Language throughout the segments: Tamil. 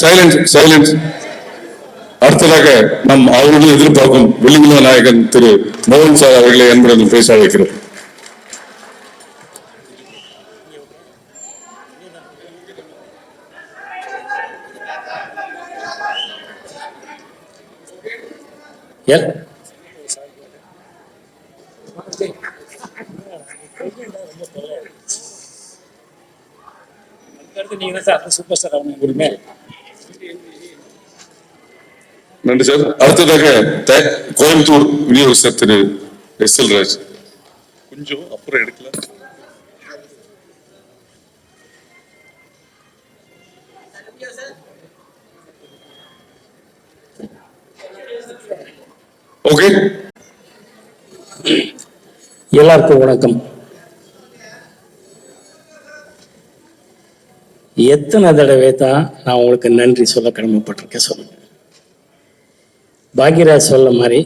சைலன்ஸ் சைலன்ஸ் அடுத்ததாக நம் அவர்களும் எதிர்பார்க்கும் வெள்ளிமலா நாயகன் திரு மோகன் சார் அவர்களை என்பதும் பேச அழைக்கிறோம். எல் நீங்க சார் சூப்பர் அவங்க உரிமை. நன்றி சார் அடுத்ததாக கோயம்புத்தூர் விநியோகஸ்தர் திரு எஸ் எல் ராஜ். கொஞ்சம் அப்புறம் எடுக்கல ஓகே எல்லாருக்கும் வணக்கம். எத்தனை தடவை தான் நான் உங்களுக்கு நன்றி சொல்ல கடமைப்பட்டிருக்கேன் சொல்லுங்க. பாக்யராஜ் சொல்ல மாதிரி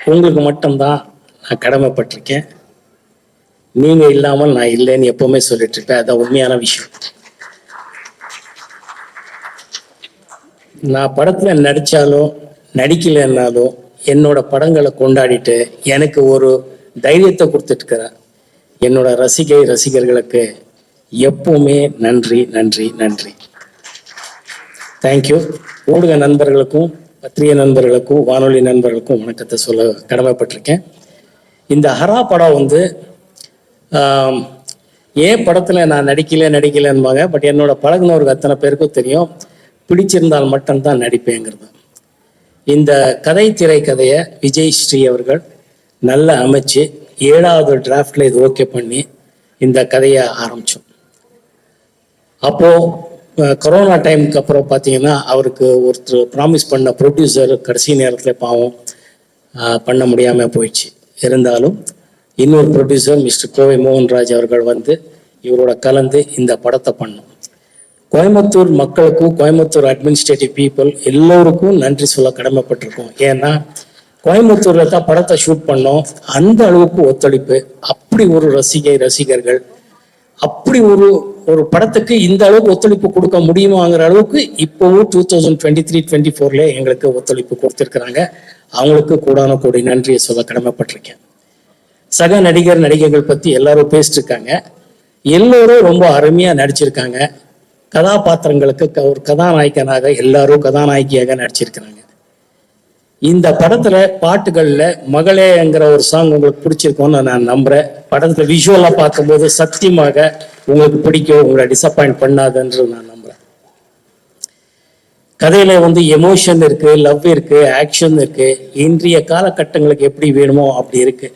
உங்களுக்கு மட்டும்தான் நான் கடமைப்பட்டிருக்கேன். நீங்க இல்லாமல் நான் இல்லைன்னு எப்பவுமே சொல்லிட்டு இருப்பேன். அதான் உண்மையான விஷயம். நான் படத்துல நடிச்சாலும் நடிக்கலைன்னாலும் என்னோட படங்களை கொண்டாடிட்டு எனக்கு ஒரு தைரியத்தை கொடுத்துட்டு இருக்கிறேன் என்னோட ரசிகை ரசிகர்களுக்கு எப்பவுமே நன்றி நன்றி நன்றி. தேங்க்யூ ஊடக நண்பர்களுக்கும் பத்திரிகை நண்பர்களுக்கும் வானொலி நண்பர்களுக்கும் வணக்கத்தை சொல்ல கடமைப்பட்டிருக்கேன். இந்த ஹரா படம் வந்து ஏன் படத்தில் நான் நடிக்கல நடிக்கலன்பாங்க பட் என்னோட பழகினவருக்கு அத்தனை பேருக்கும் தெரியும். பிடிச்சிருந்தால் மட்டும்தான் நடிப்பேங்கிறது. இந்த கதை திரைக்கதையை விஜய் ஸ்ரீ அவர்கள் நல்லா அமைச்சு ஏழாவது டிராஃப்டில் இது ஓகே பண்ணி இந்த கதையை ஆரம்பித்தோம் அப்போது கொரோனா டைமுக்கு அப்புறம் பார்த்தீங்கன்னா அவருக்கு ஒருத்தர் ப்ராமிஸ் பண்ண ப்ரொடியூசர் கடைசி நேரத்தில் பாவம் பண்ண முடியாமல் போயிடுச்சு. இருந்தாலும் இன்னொரு ப்ரொடியூசர் மிஸ்டர் கோவை மோகன்ராஜ் அவர்கள் வந்து இவரோட கலந்து இந்த படத்தை பண்ணோம் கோயம்புத்தூர் மக்களுக்கும் கோயம்புத்தூர் அட்மினிஸ்ட்ரேட்டிவ் பீப்புள் எல்லோருக்கும் நன்றி சொல்ல கடமைப்பட்டிருக்கோம். ஏன்னா கோயம்புத்தூரில் தான் படத்தை ஷூட் பண்ணோம். அந்த அளவுக்கு ஒத்துழைப்பு அப்படி ஒரு ரசிகை ரசிகர்கள் அப்படி ஒரு ஒரு படத்துக்கு இந்த அளவுக்கு ஒத்துழைப்பு கொடுக்க முடியுமாங்கிற அளவுக்கு இப்போவும் two thousand twenty three twenty ஃபோர்ல எங்களுக்கு ஒத்துழைப்பு கொடுத்துருக்குறாங்க. அவங்களுக்கு கூடான கூடி நன்றியை சொல்ல கடமைப்பட்டிருக்கேன். சக நடிகர் நடிகைகள் பத்தி எல்லாரும் பேசிட்டு இருக்காங்க எல்லோரும் ரொம்ப அருமையா நடிச்சிருக்காங்க. கதாபாத்திரங்களுக்கு க- ஒரு கதாநாயகனாக எல்லாரும் கதாநாயகியாக நடிச்சிருக்கிறாங்க. இந்த படத்துல பாட்டுகள்ல மகளேங்கிற ஒரு சாங் உங்களுக்கு பிடிச்சிருக்கும்னு நான் நம்புறேன். படத்துல விஷுவலா பார்க்கும்போது சத்தியமாக உங்களுக்கு பிடிக்கும் உங்களை டிசப்பாயிண்ட் பண்ணாதுன்று நான் நம்புறேன். கதையில வந்து எமோஷன் இருக்கு லவ் இருக்கு ஆக்ஷன் இருக்கு. இன்றைய காலகட்டங்களுக்கு எப்படி வேணுமோ அப்படி இருக்கு.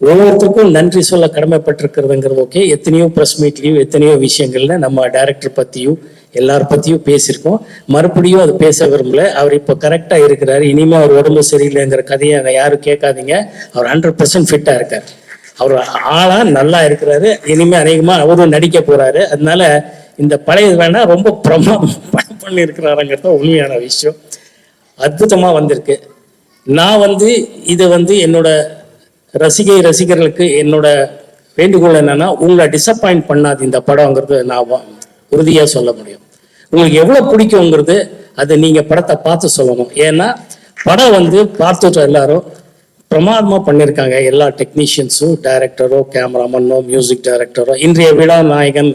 ஒவ்வொருத்தருக்கும் நன்றி சொல்ல கடமைப்பட்டிருக்கிறதுங்கிறது ஓகே எத்தனையோ ப்ரெஸ் மீட்லேயும் எத்தனையோ விஷயங்கள்ல நம்ம டைரக்டர் பத்தியும் எல்லார் பத்தியும் பேசியிருக்கோம். மறுபடியும் அது பேச விரும்பல. அவர் இப்போ கரெக்டா இருக்கிறாரு. இனிமே அவர் உடம்பு சரியில்லைங்கிற கதையை அங்கே யாரும் கேட்காதீங்க. அவர் ஹண்ட்ரட் பர்சன்ட் ஃபிட்டா இருக்கார். அவர் ஆளா நல்லா இருக்கிறாரு. இனிமே அநேகமா அவரும் நடிக்க போறாரு. அதனால இந்த பழைய வேணா ரொம்ப பிரமாதம் படம் பண்ணி உண்மையான விஷயம். அற்புதமா வந்திருக்கு. நான் வந்து இது வந்து என்னோட ரசிகை ரசிகர்களுக்கு என்னோட வேண்டுகோள் என்னன்னா உங்களை டிசப்பாயிண்ட் பண்ணாது இந்த படம்ங்கிறது நான் உறுதியாக சொல்ல முடியும். உங்களுக்கு எவ்வளோ பிடிக்குங்கிறது அது நீங்கள் படத்தை பார்த்து சொல்லணும். ஏன்னா படம் வந்து பார்த்துட்டு எல்லாரும் பிரமாதமாக பண்ணியிருக்காங்க எல்லா டெக்னீஷியன்ஸும் டைரக்டரோ கேமராமனோ மியூசிக் டைரக்டரோ இன்றைய விழா நாயகன்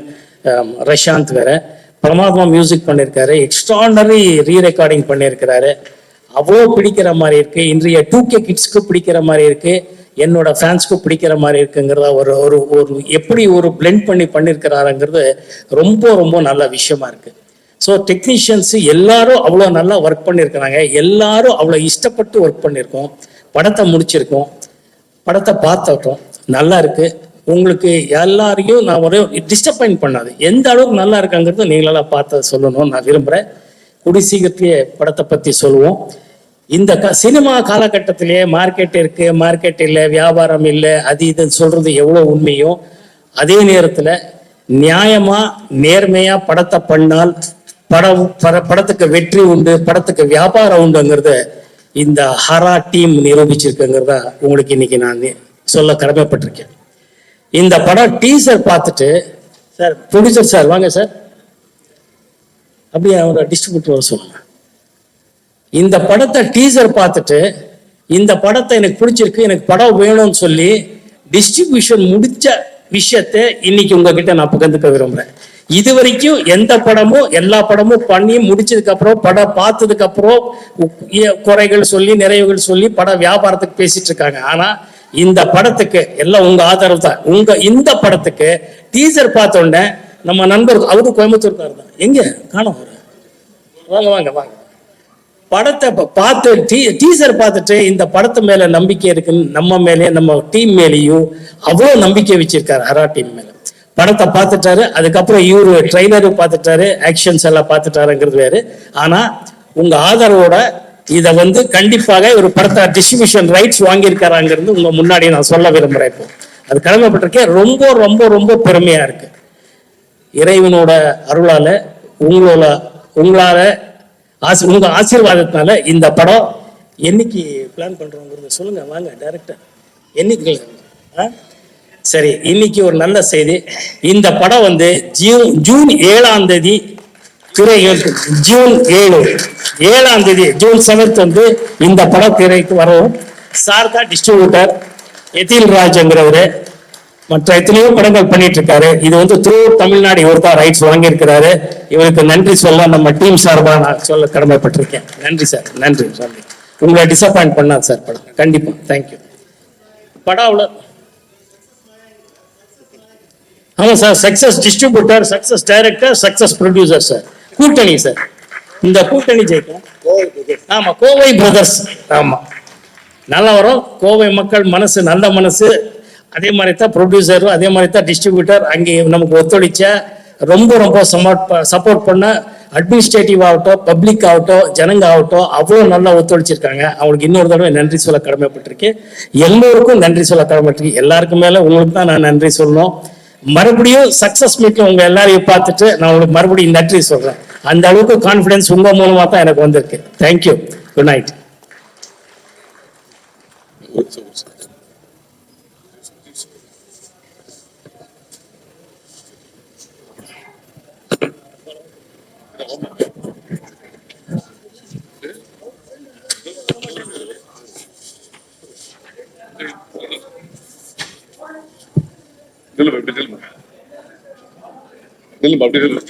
ரஷாந்த் வேற பிரமாதமாக மியூசிக் பண்ணியிருக்காரு எக்ஸ்ட்ராடனரி ரீ ரெக்கார்டிங் பண்ணியிருக்கிறாரு அவ்வளோ பிடிக்கிற மாதிரி இருக்கு. இன்றைய டூ கே கிட்ஸ்க்கு பிடிக்கிற மாதிரி இருக்கு. என்னோட ஃபேன்ஸ்க்கு பிடிக்கிற மாதிரி இருக்குங்கிறதா ஒரு ஒரு ஒரு எப்படி ஒரு பிளெண்ட் பண்ணி பண்ணியிருக்கிறாருங்கிறது ரொம்ப ரொம்ப நல்ல விஷயமா இருக்குது ஸோ டெக்னீஷியன்ஸ் எல்லாரும் அவ்வளோ நல்லா ஒர்க் பண்ணியிருக்கிறாங்க எல்லாரும் அவ்வளோ இஷ்டப்பட்டு ஒர்க் பண்ணியிருக்கோம் படத்தை முடிச்சிருக்கோம். படத்தை பார்த்துட்டோம். நல்லா இருக்கு. உங்களுக்கு எல்லாரையும் நான் ஒரே டிஸ்டர்பாயிண்ட் பண்ணாது. எந்த அளவுக்கு நல்லா இருக்காங்கிறது நீங்களெல்லாம் பார்த்து சொல்லணும்னு நான் விரும்புகிறேன் குடி சீக்கிரத்திலேயே படத்தை பற்றி சொல்லுவோம். இந்த க சினிமா காலகட்டத்திலேயே மார்க்கெட் இருக்கு மார்க்கெட் இல்லை வியாபாரம் இல்லை அது இதுன்னு சொல்றது எவ்வளோ உண்மையோ அதே நேரத்தில் நியாயமாக நேர்மையாக படத்தை பண்ணால் படம் பட- படத்துக்கு வெற்றி உண்டு படத்துக்கு வியாபாரம் உண்டுங்கிறத இந்த ஹரா டீம் நிரூபிச்சிருக்குங்கிறத உங்களுக்கு இன்னைக்கு நான் சொல்ல கடமைப்பட்டிருக்கேன். இந்த படம் டீசர் பார்த்துட்டு சார். ப்ரொடியூசர் சார் வாங்க சார். அப்படியே அவரை டிஸ்ட்ரிபியூட்டர் வர சொல்லுங்க. இந்த படத்தை டீசர் பார்த்துட்டு இந்த படத்தை எனக்கு பிடிச்சிருக்கு எனக்கு படம் வேணும்னு சொல்லி டிஸ்ட்ரிபியூஷன் முடிச்ச விஷயத்தை இன்னைக்கு உங்ககிட்ட நான் பகிர்ந்துக்க விரும்புறேன். இது வரைக்கும் எந்த படமும் எல்லா படமும் பண்ணி முடிச்சதுக்கு அப்புறம் படம் பார்த்ததுக்கு அப்புறம் குறைகள் சொல்லி நிறைவுகள் சொல்லி படம் வியாபாரத்துக்கு பேசிட்டு இருக்காங்க. ஆனா இந்த படத்துக்கு எல்லாம் உங்க ஆதரவு தான். உங்க இந்த படத்துக்கு டீசர் பார்த்த உடனே நம்ம நண்பர் அவரு கோயம்புத்தூர் தான். எங்க? காணோம் அவரு. வாங்க வாங்க வாங்க. படத்தை பார்த்து டீ டீசர் பார்த்துட்டு இந்த படத்து மேல நம்பிக்கை இருக்குன்னு நம்ம மேலே நம்ம டீம் மேலேயும் அவ்வளோ நம்பிக்கை வச்சிருக்காரு ஹரா டீம் மேல. படத்தை பார்த்துட்டாரு. அதுக்கப்புறம் இவரு ட்ரைலரும் பார்த்துட்டாரு. ஆக்ஷன்ஸ் எல்லாம் பார்த்துட்டாருங்கிறது வேறு. ஆனா உங்க ஆதரவோட இதை வந்து கண்டிப்பாக ஒரு படத்தை டிஸ்ட்ரிபியூஷன் ரைட்ஸ் வாங்கியிருக்காராங்கிறது உங்க முன்னாடி நான் சொல்ல விரும்புறேன் இப்போ. அது கடமைப்பட்டிருக்கேன் ரொம்ப ரொம்ப ரொம்ப பெருமையா இருக்கு. இறைவனோட அருளால உங்களோட உங்களால ஆசி உங்க ஆசீர்வாதத்தினால இந்த படம் என்னைக்கு பிளான் பண்றோங்கிறத சொல்லுங்க. வாங்க டைரக்டர் என்னைக்கு ஆ? சரி இன்னைக்கு ஒரு நல்ல செய்தி. இந்த படம் வந்து ஜூன் ஜூன் ஏழாம் தேதி திரைகள் ஜூன் ஏழு. ஏழாம் தேதி ஜூன் செவன்த் வந்து இந்த படம் திரைக்கு வரும் சாரதா டிஸ்ட்ரிபியூட்டர் எதில் ராஜ்ங்கிறவரு. மற்ற எத்தனையோ படங்கள் பண்ணிட்டு இருக்காரு இது வந்து த்ரூ தமிழ்நாடு இவர் தான் ரைட்ஸ் வாங்கியிருக்கிறாரு. இவருக்கு நன்றி சொல்ல நம்ம டீம் சார்பாக நான் சொல்ல கடமைப்பட்டிருக்கேன். நன்றி சார் நன்றி. நன்றி உங்களை டிசப்பாயிண்ட் பண்ணாது சார் படம். கண்டிப்பாக தேங்க்யூ படம் அவ்வளோ ஆமாம் sir success distributor success director success producer sir. கூட்டணி சார். இந்த கூட்டணி ஜெயிக்கிறேன் ஆமாம் கோவை பிரதர்ஸ் ஆமாம் நல்லா வரும். கோவை மக்கள் மனசு நல்ல மனசு. அதே மாதிரி தான் ப்ரொடியூசரும் அதே மாதிரி தான் டிஸ்ட்ரிபியூட்டர் அங்கே நமக்கு ஒத்துழைச்ச ரொம்ப ரொம்ப சப்போர்ட் சப்போர்ட் பண்ண அட்மினிஸ்ட்ரேட்டிவ் ஆகட்டும் பப்ளிக் ஆகட்டும் ஜனங்க ஆகட்டும் அவ்வளோ நல்லா ஒத்துழைச்சிருக்காங்க. அவங்களுக்கு இன்னொரு தடவை நன்றி சொல்ல கடமைப்பட்டிருக்கு. எல்லோருக்கும் நன்றி சொல்ல கடமைப்பட்டிருக்கு. எல்லாருக்கும் மேலே உங்களுக்கு தான் நான் நன்றி சொல்லணும். மறுபடியும் சக்சஸ் மீட்ல உங்க எல்லாரையும் பார்த்துட்டு நான் உங்களுக்கு மறுபடியும் நன்றி சொல்றேன். அந்த அளவுக்கு கான்ஃபிடன்ஸ் உங்க மூலமா தான் எனக்கு வந்திருக்கு. தேங்க்யூ குட் நைட் நில்லுமா இப்படி நில்லுமா நில்லுமா அப்படி நில்லு.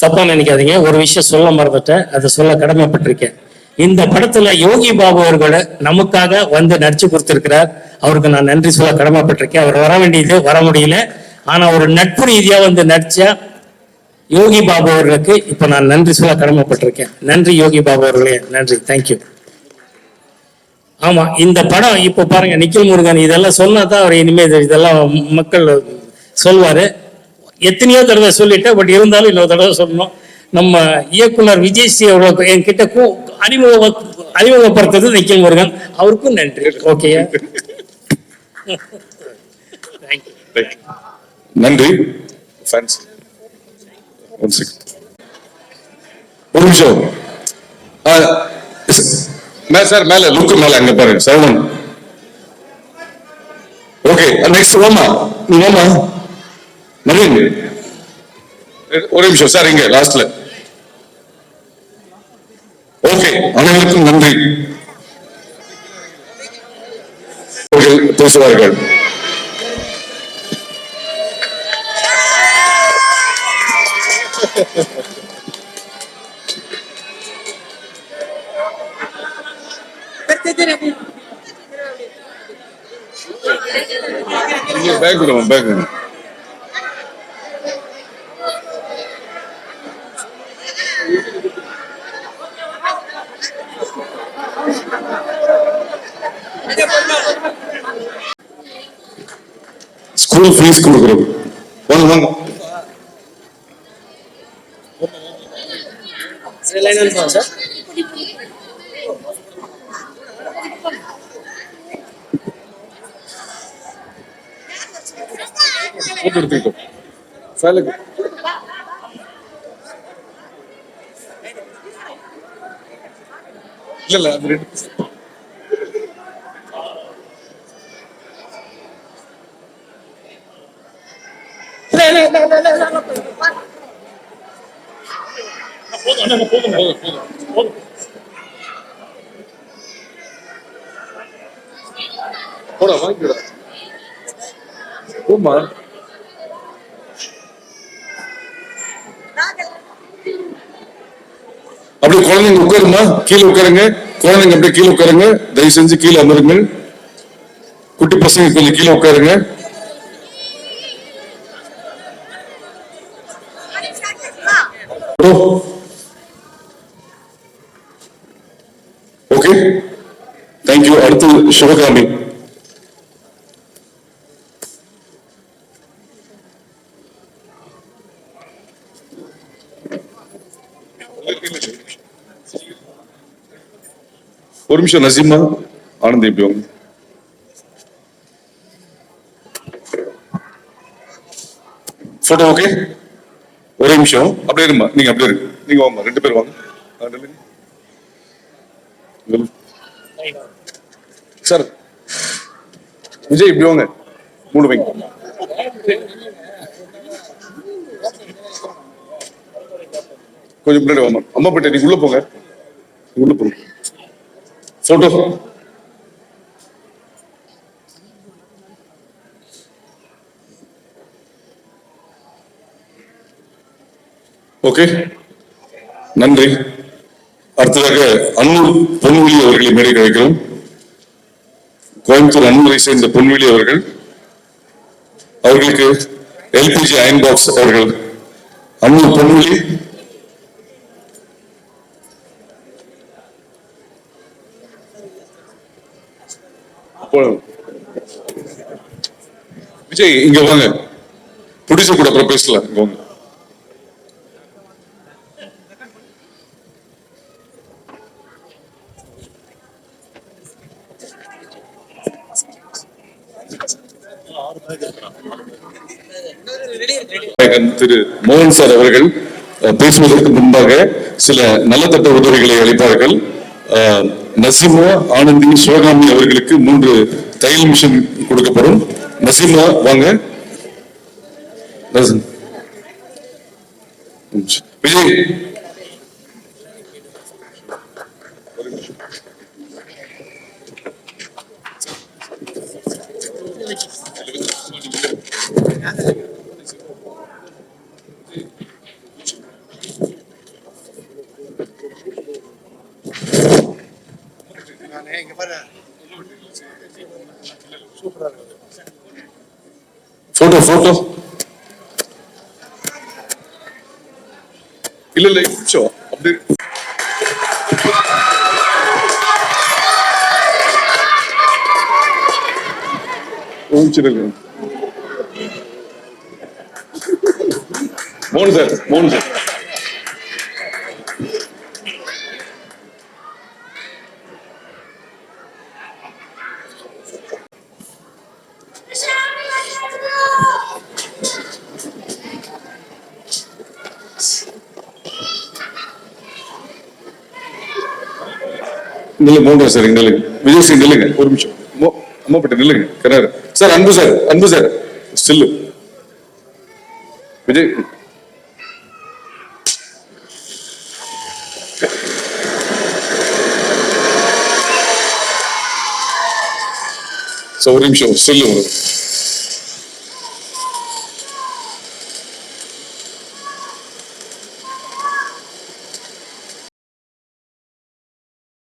தப்பா நினைக்காதீங்க. ஒரு விஷயம் சொல்ல மறந்துட்டேன். அதை சொல்ல கடமைப்பட்டிருக்கேன். இந்த படத்துல யோகி பாபு அவர்கள் நமக்காக வந்து நடிச்சு கொடுத்திருக்கிறார். அவருக்கு நான் நன்றி சொல்ல கடமைப்பட்டிருக்கேன். அவர் வர வேண்டியது வர முடியல. ஆனா ஒரு நட்பு ரீதியா வந்து நடிச்ச யோகி பாபு அவர்களுக்கு இப்ப நான் நன்றி சொல்ல கடமைப்பட்டிருக்கேன். நன்றி யோகி பாபு அவர்களே. நன்றி. தேங்க்யூ ஆமா இந்த படம் இப்ப பாருங்க நிக்கில் முருகன் இதெல்லாம் சொன்னா தான் அவர் இனிமே இது- இதெல்லாம் மக்கள் சொல்வாரு. எத்தனையோ தடவை சொல்லிட்டேன் பட் இருந்தாலும் இன்னொரு தடவை சொல்லணும். நம்ம இயக்குனர் விஜய் ஸ்ரீ அவர்களுக்கு என்கிட்ட கூ- அறிமுக அறிமுகப்படுத்துறது நிக்கில் முருகன். அவருக்கும் நன்றி. Okay Right. நன்றி. ஒரு நிமிஷம். சார் மேல லுக்கு மேல அங்க பாருங்க சரவணன் ஓகே நெக்ஸ்ட் ஓமா ஓமா நவீன். ஒரு நிமிஷம் சார் இங்க லாஸ்ட்ல ஓகே அனைவருக்கும் நன்றி. பேசுவார்கள். நீங்க பேக் விடுவோம் பேக் விடுவோம் ஸ்கூல் ஃபீஸ் கொடுக்குறது வாங்க வாங்க Sir போட்டு எடுத்துக்கிட்டோ சேலக்கு இல்ல இல்ல அது ரெண்டு போடா வாங்கிக்கடா போமா அப்படியே குழந்தைங்க உட்காருமா கீழே உட்காருங்க. குழந்தைங்க அப்படியே கீழே உட்காருங்க. தயவு செஞ்சு கீழே அமருங்க குட்டி பசங்க கொஞ்சம் கீழே உட்காருங்க. ஓகே. தேங்க்யூ அடுத்து சிவகாமி. ஒரு நிமிஷம் நசீமா ஆனந்த் எப்படி வாங்க போட்டோ ஓகே ஒரே நிமிஷம். அப்படியே இருமா. நீங்க அப்படியே இருக்கு நீங்க வாங்க. ரெண்டு பேரும் வாங்க. சார் விஜய் இப்படி வாங்க. மூணு வைங்க கொஞ்சம் முன்னாடி வாங்க. அம்மா பேட்டை நீங்க உள்ள போங்க. உள்ள போங்க. Photo okay. நன்றி. அடுத்ததாக அன்னூர் பொன்விழி அவர்களை மேலே கிடைக்கிறோம் கோயம்புத்தூர் அன்னூரை சேர்ந்த பொன்விழி அவர்கள் அவர்களுக்கு எல்பிஜி அயன் பாக்ஸ் அவர்கள். அன்னூர் பொன்விழி. விஜய் இங்க வாங்க. பிடிச்ச கூட அப்புறம் பேசலாம் இங்க வாங்க நாயகன் திரு மோகன் சார் அவர்கள் பேசுவதற்கு முன்பாக சில நலத்தட்ட உதவிகளை அளிப்பார்கள். நசிமா ஆனந்தி சிவகாமி அவர்களுக்கு மூன்று தையல் மிஷின் கொடுக்கப்படும். நசிமா வாங்க. Vijay. Thank you. Photo photo இல்ல இல்ல நிமிஷம் அப்படி. ஒரு மூணு சார் மூணு சார். நில்லு மோகன் சார் இங்க நில்லுங்க விஜய் சிங் நில்லுங்க. ஒரு நிமிஷம். அம்மா பட்டு நில்லுங்க. கராரு. Sir Anbu sir Anbu sir. Still Vijay sir ஒரு நிமிஷம் ஸ்டில்லு